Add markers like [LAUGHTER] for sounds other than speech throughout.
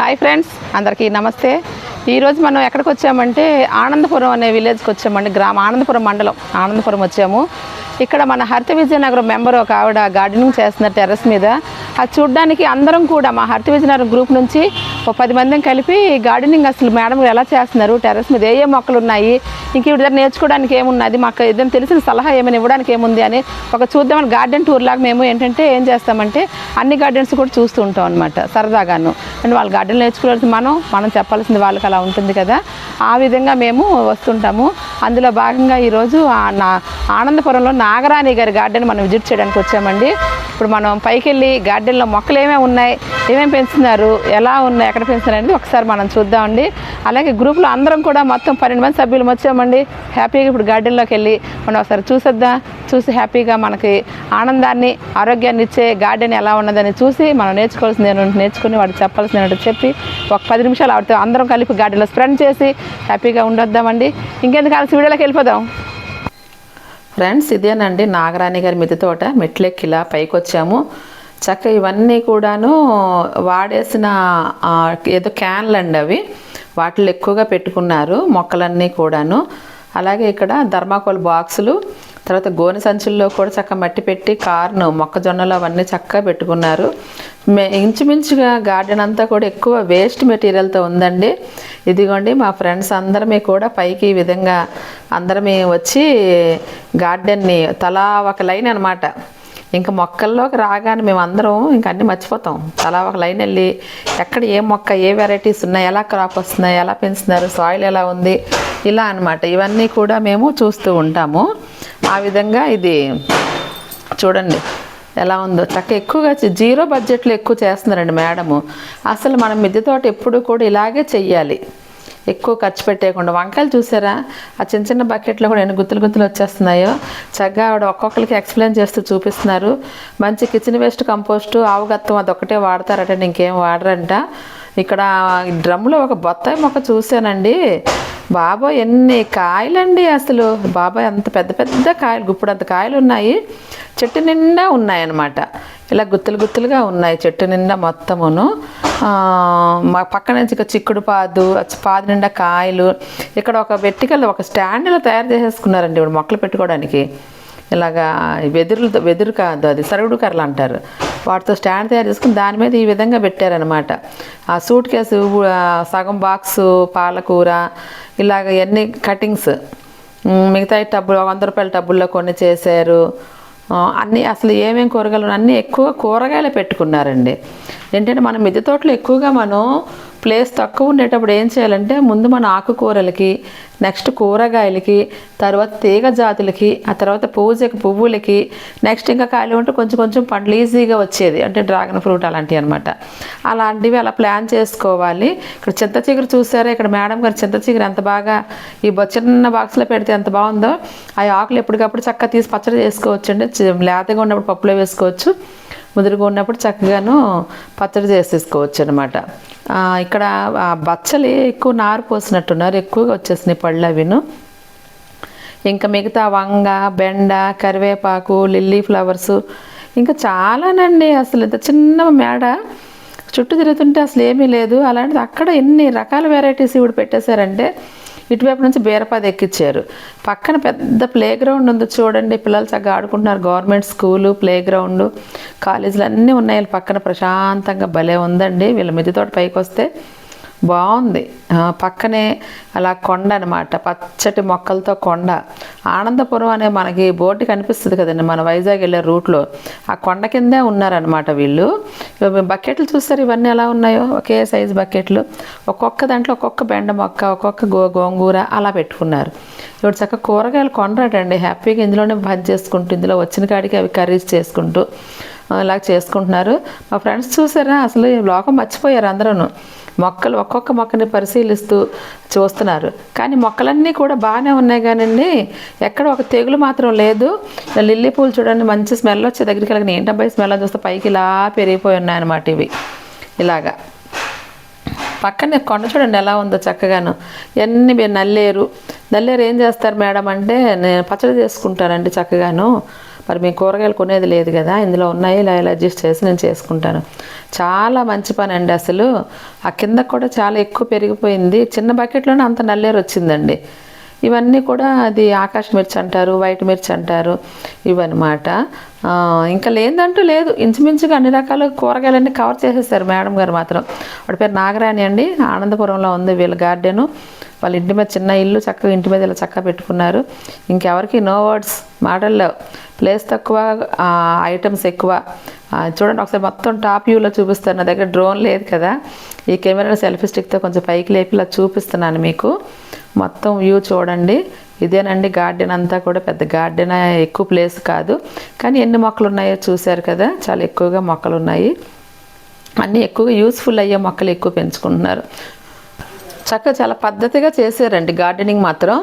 Hi friends అందరికీ నమస్తే. ఈరోజు మనం ఎక్కడికి వచ్చామంటే ఆనందపురం అనే విలేజ్కి వచ్చామండి గ్రామ ఆనందపురం మండలం. ఆనందపురం వచ్చాము. ఇక్కడ మన హరిత విజయనగరం మెంబర్ ఒక ఆవిడ గార్డెనింగ్ చేస్తున్నారు టెర్రస్ మీద. అది చూడడానికి అందరం కూడా మా హరిత విజయనగరం గ్రూప్ నుంచి ఒక పది మందిని కలిపి గార్డెనింగ్ అసలు మేడం ఎలా చేస్తున్నారు టెర్రస్ మీద ఏ ఏ మొక్కలు ఉన్నాయి ఇంక ఇవి దగ్గర నేర్చుకోవడానికి ఏమున్నది మాకు ఏదైనా తెలిసిన సలహా ఏమైనా ఇవ్వడానికి ఏముంది అని ఒక చూద్దామని గార్డెన్ టూర్ లాగా మేము ఏంటంటే ఏం చేస్తామంటే అన్ని గార్డెన్స్ కూడా చూస్తూ ఉంటాం అనమాట సరదాగాను. అండ్ వాళ్ళ గార్డెన్ నేర్చుకోవాల్సింది మనం మనం చెప్పాల్సింది వాళ్ళకి అలా ఉంటుంది కదా. ఆ విధంగా మేము వస్తుంటాము. అందులో భాగంగా ఈరోజు నా ఆనందపురంలో నా నాగరాణి గారి గార్డెన్ మనం విజిట్ చేయడానికి వచ్చామండి. ఇప్పుడు మనం పైకి వెళ్ళి గార్డెన్లో మొక్కలు ఏమేమి ఉన్నాయి ఏమేమి పెంచుతున్నారు ఎలా ఉన్నాయి ఎక్కడ పెంచుతున్నారు అనేది ఒకసారి మనం చూద్దామండి. అలాగే గ్రూప్లో అందరం కూడా మొత్తం పన్నెండు మంది సభ్యులు వచ్చామండి. హ్యాపీగా ఇప్పుడు గార్డెన్లోకి వెళ్ళి మనం ఒకసారి చూసేద్దాం. చూసి హ్యాపీగా మనకి ఆనందాన్ని ఆరోగ్యాన్ని ఇచ్చే గార్డెన్ ఎలా ఉన్నదని చూసి మనం నేర్చుకోవాల్సింది ఏంటంటే నేర్చుకుని వాడికి చెప్పాల్సింది ఏంటంటే చెప్పి ఒక పది నిమిషాలు ఆడితే అందరం కలిపి గార్డెన్లో స్ప్రెండ్ చేసి హ్యాపీగా ఉండొద్దామండి. ఇంకెందుకు కలిసి వీడియోలోకి వెళ్ళిపోదాం. ఫ్రెండ్స్ ఇదేనండి నాగరాణి గారి మిద్దె తోట. మెట్లెక్కి ఇలా పైకి వచ్చాము చక్క ఇవన్నీ కూడాను వాడేసిన ఏదో క్యాన్లు అండి అవి. వాటిలో ఎక్కువగా పెట్టుకున్నారు మొక్కలన్నీ కూడాను. అలాగే ఇక్కడ ధర్మాకోల్ బాక్సులు. తర్వాత గోనె సంచుల్లో కూడా చక్క మట్టి పెట్టి కార్ను మొక్కజొన్నలు అవన్నీ చక్కగా పెట్టుకున్నారు. మే ఇంచుమించుగా గార్డెన్ అంతా కూడా ఎక్కువ వేస్ట్ మెటీరియల్తో ఉందండి. ఇదిగోండి మా ఫ్రెండ్స్ అందరమే కూడా పైకి ఈ విధంగా అందరమే వచ్చి గార్డెన్ని తలా ఒక లైన్ అనమాట ఇంకా మొక్కల్లోకి రాగానే మేము అందరం ఇంకా అన్నీ మర్చిపోతాం. తలా ఒక లైన్ వెళ్ళి ఎక్కడ ఏ మొక్క ఏ వెరైటీస్ ఉన్నాయి ఎలా క్రాప్ వస్తున్నాయి ఎలా పెంచుతున్నారు సాయిల్ ఎలా ఉంది ఇలా అనమాట ఇవన్నీ కూడా మేము చూస్తూ ఉంటాము. ఆ విధంగా ఇది చూడండి ఎలా ఉందో. చక్క ఎక్కువగా జీరో బడ్జెట్లో ఎక్కువ చేస్తున్నారండి మేడము. అసలు మనం మిద్దె తోట ఎప్పుడు కూడా ఇలాగే చెయ్యాలి. ఎక్కువ ఖర్చు పెట్టేయకుండా. వంకాయలు చూసారా? ఆ చిన్న చిన్న బకెట్లో కూడా ఎన్ని గుత్తులు గుత్తులు వచ్చేస్తున్నాయో. చక్కగా ఆవిడ ఒక్కొక్కరికి ఎక్స్ప్లెయిన్ చేస్తూ చూపిస్తున్నారు. మంచి కిచెన్ వేస్ట్ కంపోస్టు ఆవుగత్తం అదొక్కటే వాడతారట ఇంకేం వాడరంట. ఇక్కడ డ్రమ్లో ఒక బొత్తాయి మొక్క చూశానండి. బాబా ఎన్ని కాయలండి అసలు? బాబా అంత పెద్ద పెద్ద కాయలు గుప్పుడు అంత కాయలు ఉన్నాయి చెట్టు నిండా ఉన్నాయన్నమాట. ఇలా గుత్తులు గుత్తులుగా ఉన్నాయి చెట్టు నిండా మొత్తమును. మా పక్క నుంచి ఇక చిక్కుడు పాదు పాదు నిండా కాయలు. ఇక్కడ ఒక వెట్టికల్ ఒక స్టాండ్ ఇలా తయారు చేసేసుకున్నారండి ఇప్పుడు మొక్కలు పెట్టుకోవడానికి. ఇలాగా వెదురులతో వెదురు కాదు అది సరుగుడు కర్రలు అంటారు. వాటితో స్టాండ్ తయారు చేసుకుని దాని మీద ఈ విధంగా పెట్టారనమాట ఆ సూట్ కేసు సగం బాక్సు పాలకూర ఇలాగ ఇవన్నీ కటింగ్స్ మిగతా టబ్బులు వంద రూపాయల టబ్బుల్లో కొన్ని చేశారు. అన్నీ అసలు ఏమేమి కూరగాయలు అన్నీ ఎక్కువ కూరగాయలు పెట్టుకున్నారండి. ఏంటంటే మనం మిద్దె తోటలో ఎక్కువగా మనం ప్లేస్ తక్కువ ఉండేటప్పుడు ఏం చేయాలంటే ముందు మన ఆకుకూరలకి నెక్స్ట్ కూరగాయలకి తర్వాత తీగ జాతులకి ఆ తర్వాత పూజకి పువ్వులకి నెక్స్ట్ ఇంకా కాయలు ఉంటే కొంచెం కొంచెం పండ్లు ఈజీగా వచ్చేది. అంటే డ్రాగన్ ఫ్రూట్ అలాంటివి అనమాట అలాంటివి అలా ప్లాన్ చేసుకోవాలి. ఇక్కడ చింత చిగురు చూసారా? ఇక్కడ మేడం గారు చింత చిగురు ఎంత బాగా ఈ చిన్న బాక్స్లో పెడితే ఎంత బాగుందో ఆ ఆకులు ఎప్పటికప్పుడు చక్కగా తీసి పచ్చడి చేసుకోవచ్చు అండి లేతగా ఉన్నప్పుడు పప్పులో వేసుకోవచ్చు. ముదురుగా ఉన్నప్పుడు చక్కగాను పచ్చడి చేసేసుకోవచ్చు అనమాట ఇక్కడ బచ్చలే బచ్చలి ఎక్కువ నారు పోసినట్టున్నారు ఎక్కువగా వచ్చేసినాయి పళ్ళు అవిను ఇంకా మిగతా వంగ బెండ కరివేపాకు లిల్లీ ఫ్లవర్స్ ఇంకా చాలానండి అసలు ఇంత చిన్న మేడ. చుట్టూ తిరుగుతుంటే అసలు ఏమీ లేదు. అలాంటిది అక్కడ ఎన్ని రకాల వెరైటీస్ ఇప్పుడు పెట్టేశారంటే ఇటువైపు నుంచి బీరపాది ఎక్కిచ్చారు. పక్కన పెద్ద ప్లే గ్రౌండ్ ఉంది చూడండి. పిల్లలు చక్కగా ఆడుకుంటున్నారు. గవర్నమెంట్ స్కూలు ప్లే గ్రౌండ్ కాలేజీలు అన్నీ ఉన్నాయి. వీళ్ళ పక్కన ప్రశాంతంగా భలే ఉందండి. వీళ్ళ మిద్దె తోట పైకి వస్తే బాగుంది. పక్కనే అలా కొండ అనమాట పచ్చటి మొక్కలతో కొండ. ఆనందపురం అనే మనకి బోర్డు కనిపిస్తుంది కదండి మన వైజాగ్ వెళ్ళే రూట్లో. ఆ కొండ కిందే ఉన్నారనమాట వీళ్ళు. బకెట్లు చూస్తారు ఇవన్నీ ఎలా ఉన్నాయో? ఒకే సైజు బకెట్లు. ఒక్కొక్క దాంట్లో ఒక్కొక్క బెండ మొక్క ఒక్కొక్క గో గోంగూర అలా పెట్టుకున్నారు. ఇప్పుడు చక్కగా కూరగాయలు కొనరాటండి హ్యాపీగా ఇందులోనే బంద్ చేసుకుంటూ ఇందులో వచ్చిన కాడికి అవి కర్రీస్ చేసుకుంటూ ఇలా చేసుకుంటున్నారు. మా ఫ్రెండ్స్ చూసారా? అసలు లోకం మర్చిపోయారు అందరూ మొక్కలు ఒక్కొక్క మొక్కని పరిశీలిస్తూ చూస్తున్నారు. కానీ మొక్కలన్నీ కూడా బాగానే ఉన్నాయి కానండి. ఎక్కడ ఒక తెగులు మాత్రం లేదు. లిల్లీ పూలు చూడండి మంచి స్మెల్ వచ్చే దగ్గరికి వెళ్ళి ఏంటబ్బాయి స్మెల్ చూస్తే పైకి ఇలా పెరిగిపోయి ఉన్నాయన్నమాట ఇవి. ఇలాగా. పక్కనే కొండ చూడండి ఎలా ఉందో చక్కగాను. ఎన్ని మీరు నల్లేరు. నల్లేరు ఏం చేస్తారు మేడం అంటే నేను పచ్చడి చేసుకుంటానండి చక్కగాను. మరి మేము కూరగాయలు కొనేది లేదు కదా ఇందులో ఉన్నాయి ఇలా ఇలా అడ్జస్ట్ చేసి నేను చేసుకుంటాను. చాలా మంచి పని అండి అసలు. ఆ కింద కూడా చాలా ఎక్కువ పెరిగిపోయింది. చిన్న బకెట్లోనే అంత నల్లేరు వచ్చిందండి. ఇవన్నీ కూడా అది ఆకాశ మిర్చి అంటారు వైట్ మిర్చి అంటారు ఇవన్నమాట. ఇంకా లేదంటూ లేదు. ఇంచుమించుగా అన్ని రకాల కూరగాయలన్నీ కవర్ చేసేసారు మేడం గారు మాత్రం. వాడి పేరు నాగరాణి అండి. ఆనందపురంలో ఉంది వీళ్ళ గార్డెను వాళ్ళ ఇంటి మీద చిన్న ఇల్లు చక్కగా ఇంటి మీద ఇలా చక్కగా పెట్టుకున్నారు. ఇంకెవరికి నో వర్డ్స్ మాటల్లో ప్లేస్ తక్కువ ఐటమ్స్ ఎక్కువ. చూడండి ఒకసారి మొత్తం టాప్ వ్యూలో చూపిస్తాను. నా దగ్గర డ్రోన్ లేదు కదా. ఈ కెమెరా సెల్ఫీ స్టిక్తో కొంచెం పైకి లేపి ఇలా చూపిస్తున్నాను మీకు. మొత్తం వ్యూ చూడండి. ఇదేనండి గార్డెన్ అంతా కూడా పెద్ద గార్డెన్ ఎక్కువ ప్లేస్ కాదు. కానీ ఎన్ని మొక్కలు ఉన్నాయో చూశారు కదా చాలా ఎక్కువగా మొక్కలు ఉన్నాయి అన్నీ ఎక్కువగా యూస్ఫుల్ అయ్యే మొక్కలు ఎక్కువ పెంచుకుంటున్నారు. చక్కగా చాలా పద్ధతిగా చేశారండి గార్డెనింగ్ మాత్రం.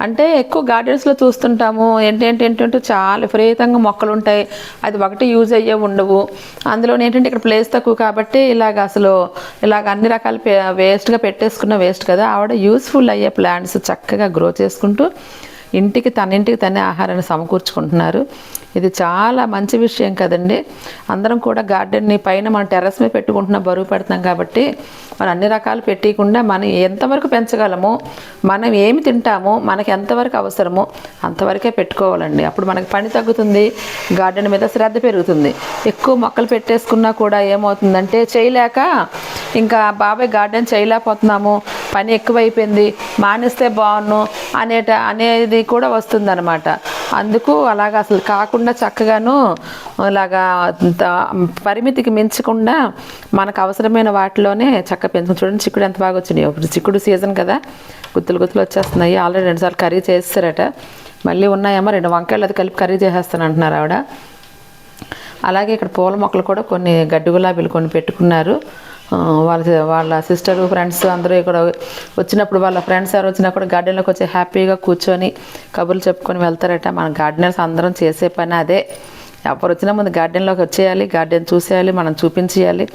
అంటే ఎక్కువ గార్డెన్స్లో చూస్తుంటాము. ఏంటంటే ఏంటంటే చాలా విపరీతంగా మొక్కలు ఉంటాయి. అది ఒకటి యూజ్ అయ్యే ఉండవు. అందులో ఏంటంటే ఇక్కడ ప్లేస్ తక్కువ కాబట్టి ఇలాగ అసలు ఇలాగ అన్ని రకాల వేస్ట్గా పెట్టేసుకున్న వేస్ట్ కదా. ఆవిడ యూస్ఫుల్ అయ్యే ప్లాంట్స్ చక్కగా గ్రో చేసుకుంటూ ఇంటికి తన ఇంటికి తనే ఆహారాన్ని సమకూర్చుకుంటున్నారు. ఇది చాలా మంచి విషయం కదండి. అందరం కూడా గార్డెన్ని పైన మన టెర్రస్ మీద పెట్టుకుంటున్న బరువు పెడతాం కాబట్టి మనం అన్ని రకాలు పెట్టకుండా మనం ఎంతవరకు పెంచగలమో మనం ఏమి తింటామో మనకి ఎంతవరకు అవసరమో అంతవరకే పెట్టుకోవాలండి. అప్పుడు మనకి పని తగ్గుతుంది గార్డెన్ మీద శ్రద్ధ పెరుగుతుంది. ఎక్కువ మొక్కలు పెట్టేసుకున్నా కూడా ఏమవుతుందంటే చేయలేక ఇంకా బాబాయ్ గార్డెన్ చేయలేకపోతున్నాము పని ఎక్కువైపోయింది మానేస్తే బాగున్ను అనేట అనేది కూడా వస్తుందన్నమాట. అందుకు అలాగా అసలు కాకుండా చక్కగాను ఇలాగా పరిమితికి మించకుండా మనకు అవసరమైన వాటిలోనే చక్క పెంచుకుని చూడండి చిక్కుడు ఎంత బాగా వచ్చినాయి. ఇప్పుడు చిక్కుడు సీజన్ కదా గుత్తులు గుత్తులు వచ్చేస్తున్నాయి. ఆల్రెడీ రెండుసార్లు కర్రీ చేస్తారట. మళ్ళీ ఉన్నాయేమో రెండు వంకాయలు అది కలిపి కర్రీ చేసేస్తాను అంటున్నారు ఆవిడ. అలాగే ఇక్కడ పూల మొక్కలు కూడా కొన్ని గడ్డి గులాబీలు కొన్ని పెట్టుకున్నారు. వాళ్ళ వాళ్ళ సిస్టర్ ఫ్రెండ్స్ అందరూ ఇక్కడ వచ్చినప్పుడు వాళ్ళ ఫ్రెండ్స్ ఎవరు వచ్చినా కూడా గార్డెన్లోకి వచ్చి హ్యాపీగా కూర్చొని కబుర్లు చెప్పుకొని వెళ్తారట. మన గార్డెనర్స్ అందరం చేసే పని అదే. ఎవరు వచ్చినా ముందు గార్డెన్లోకి వచ్చేయాలి గార్డెన్ చూసేయాలి మనం చూపించేయాలి.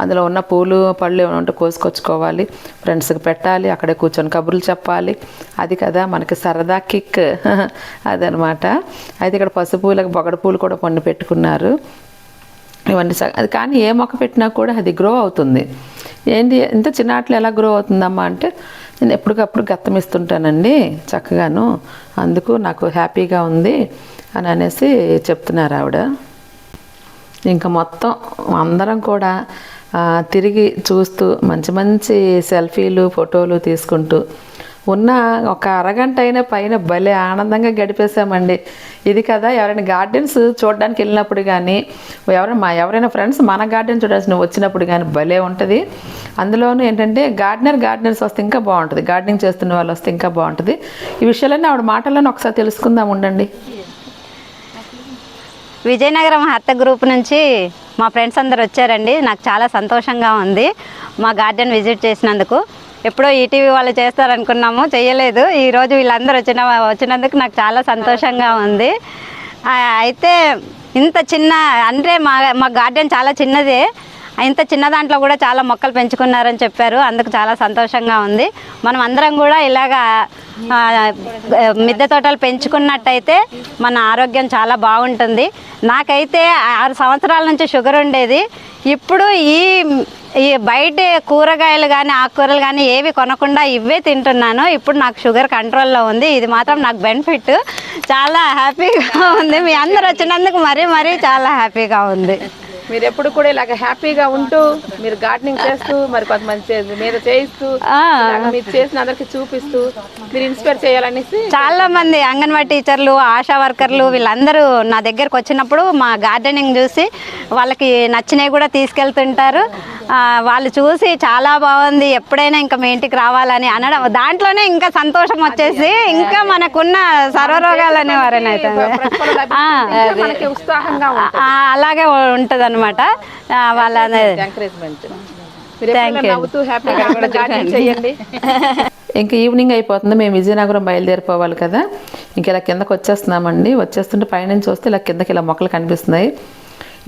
అందులో ఉన్న పూలు పళ్ళు ఏమైనా ఉంటే కోసుకొచ్చుకోవాలి. ఫ్రెండ్స్కి పెట్టాలి అక్కడే కూర్చొని కబుర్లు చెప్పాలి. అది కదా మనకి సరదా కిక్ [LAUGHS] అదనమాట. అయితే ఇక్కడ పసుపు పూలకు బొగడ పూలు కూడా కొన్ని పెట్టుకున్నారు. ఇవన్నీ అది కానీ ఏ మొక్క పెట్టినా కూడా అది గ్రో అవుతుంది. ఏంటి ఇంత చిన్న ఆటలు ఎలా గ్రో అవుతుందమ్మా అంటే నేను ఎప్పటికప్పుడు గత్తం ఇస్తుంటానండి చక్కగాను. అందుకు నాకు హ్యాపీగా ఉంది అని అనేసి చెప్తున్నారు ఆవిడ. ఇంకా మొత్తం అందరం కూడా తిరిగి చూస్తూ మంచి మంచి సెల్ఫీలు ఫోటోలు తీసుకుంటూ ఉన్న ఒక అరగంట అయినా పైన భలే ఆనందంగా గడిపేశామండి. ఇది కదా ఎవరైనా గార్డెన్స్ చూడడానికి వెళ్ళినప్పుడు కానీ ఎవరైనా మా ఎవరైనా ఫ్రెండ్స్ మన గార్డెన్ చూడాల్సిన వచ్చినప్పుడు కానీ భలే ఉంటుంది. అందులోనూ ఏంటంటే గార్డెనర్ గార్డెనర్స్ వస్తే ఇంకా బాగుంటుంది గార్డెనింగ్ చేస్తున్న వాళ్ళు వస్తే ఇంకా బాగుంటుంది. ఈ విషయాలన్నీ ఆవిడ మాటల్లోనే ఒకసారి తెలుసుకుందాం ఉండండి. విజయనగరం హత్త గ్రూప్ నుంచి మా ఫ్రెండ్స్ అందరు వచ్చారండి. నాకు చాలా సంతోషంగా ఉంది మా గార్డెన్ విజిట్ చేసినందుకు. ఎప్పుడో ఈటీవీ వాళ్ళు చేస్తారనుకున్నాము చేయలేదు ఈరోజు వీళ్ళందరూ వచ్చిన వచ్చినందుకు నాకు చాలా సంతోషంగా ఉంది. అయితే ఇంత చిన్న అంటే మా మా గార్డెన్ చాలా చిన్నదే. ఇంత చిన్న దాంట్లో కూడా చాలా మొక్కలు పెంచుకున్నారని చెప్పారు. అందుకు చాలా సంతోషంగా ఉంది. మనం అందరం కూడా ఇలాగా మిద్దె తోటలు పెంచుకున్నట్టయితే మన ఆరోగ్యం చాలా బాగుంటుంది. నాకైతే ఆరు సంవత్సరాల నుంచి షుగర్ ఉండేది. ఇప్పుడు ఈ ఈ బయట కూరగాయలు కానీ ఆకుకూరలు కానీ ఏవి కొనకుండా ఇవే తింటున్నాను. ఇప్పుడు నాకు షుగర్ కంట్రోల్లో ఉంది. ఇది మాత్రం నాకు బెనిఫిట్. చాలా హ్యాపీగా ఉంది. మీ అందరు వచ్చినందుకు మరీ మరీ చాలా హ్యాపీగా ఉంది. మీరు ఎప్పుడు కూడా ఇలాగ హ్యాపీగా ఉంటూ మీరు గార్డెనింగ్ చేస్తూ మరి కొంతమంది మీద చేయిస్తూ మీరు చేసిన అందరికి చూపిస్తూ మీరు ఇన్స్పైర్ చేయాలనేసి చాలా మంది అంగన్వాడీ టీచర్లు ఆశా వర్కర్లు వీళ్ళందరూ నా దగ్గరకు వచ్చినప్పుడు మా గార్డెనింగ్ చూసి వాళ్ళకి నచ్చినవి కూడా తీసుకెళ్తుంటారు. వాళ్ళు చూసి చాలా బాగుంది ఎప్పుడైనా ఇంకా మీ ఇంటికి రావాలని అనడం. దాంట్లోనే ఇంకా సంతోషం వచ్చేసి ఇంకా మనకున్న సర్వరోగాలని వారని అవుతుంది ఆ, మనకి ఉత్సాహంగా ఆ, అలాగే ఉంటుంది అనమాట వాళ్ళ ఎంకరేజ్మెంట్ మీరు ఎప్పుడైనా నవ్వుతూ హ్యాపీగా గార్డెన్ చేయండి ఇంకా ఈవినింగ్ అయిపోతుంది మేము విజయనగరం బయలుదేరిపోవాలి కదా. ఇంక ఇలా కిందకి వచ్చేస్తున్నామండి వచ్చేస్తుంటే పైనుంచి వస్తే ఇలా కిందకి ఇలా మొక్కలు కనిపిస్తున్నాయి.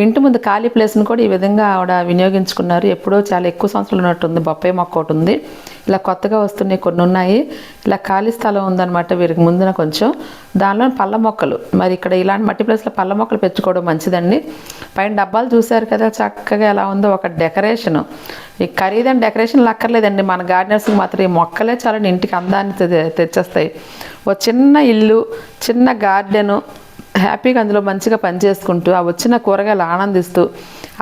ఇంటి ముందు ఖాళీ ప్లేస్ని కూడా ఈ విధంగా ఆవిడ వినియోగించుకున్నారు. ఎప్పుడో చాలా ఎక్కువ సంవత్సరాలు ఉన్నట్టుంది. బొప్పాయి మొక్క ఒకటి ఉంది. ఇలా కొత్తగా వస్తున్నాయి కొన్ని ఉన్నాయి. ఇలా ఖాళీ స్థలం ఉందన్నమాట వీరికి ముందున కొంచెం. దానిలో పళ్ళ మొక్కలు. మరి ఇక్కడ ఇలాంటి మట్టి ప్లేస్లో పళ్ళ మొక్కలు పెంచుకోవడం మంచిదండి. పైన డబ్బాలు చూశారు కదా చక్కగా ఎలా ఉందో ఒక డెకరేషను. ఈ ఖరీదైన డెకరేషన్ అక్కర్లేదండి. మన గార్డెనర్స్కి మాత్రం ఈ మొక్కలే చాలా ఇంటికి అందాన్ని తె- తెచ్చేస్తాయి. ఓ చిన్న ఇల్లు చిన్న గార్డెను హ్యాపీగా అందులో మంచిగా పని చేసుకుంటూ ఆ వచ్చిన కూరగాయలు ఆనందిస్తూ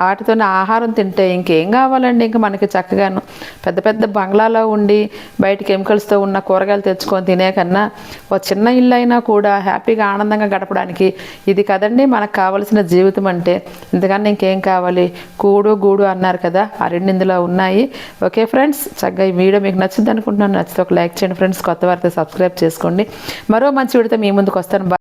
వాటితోనే ఆహారం తింటే ఇంకేం కావాలండి? ఇంకా మనకి చక్కగాను పెద్ద పెద్ద బంగ్లాలో ఉండి బయట కెమికల్స్తో ఉన్న కూరగాయలు తెచ్చుకొని తినే కన్నా ఒక చిన్న ఇల్లు అయినా కూడా హ్యాపీగా ఆనందంగా గడపడానికి ఇది కదండి మనకు కావలసిన జీవితం అంటే. ఇంతకన్నా ఇంకేం కావాలి? కూడు గూడు అన్నారు కదా ఆ రెండు ఇందులో ఉన్నాయి. ఓకే ఫ్రెండ్స్ చక్కగా ఈ వీడియో మీకు నచ్చింది అనుకుంటున్నాను నచ్చితే ఒక లైక్ చేయండి ఫ్రెండ్స్ కొత్త వారితో సబ్స్క్రైబ్ చేసుకోండి. మరో మంచి వీడితో మీ ముందుకు వస్తాను.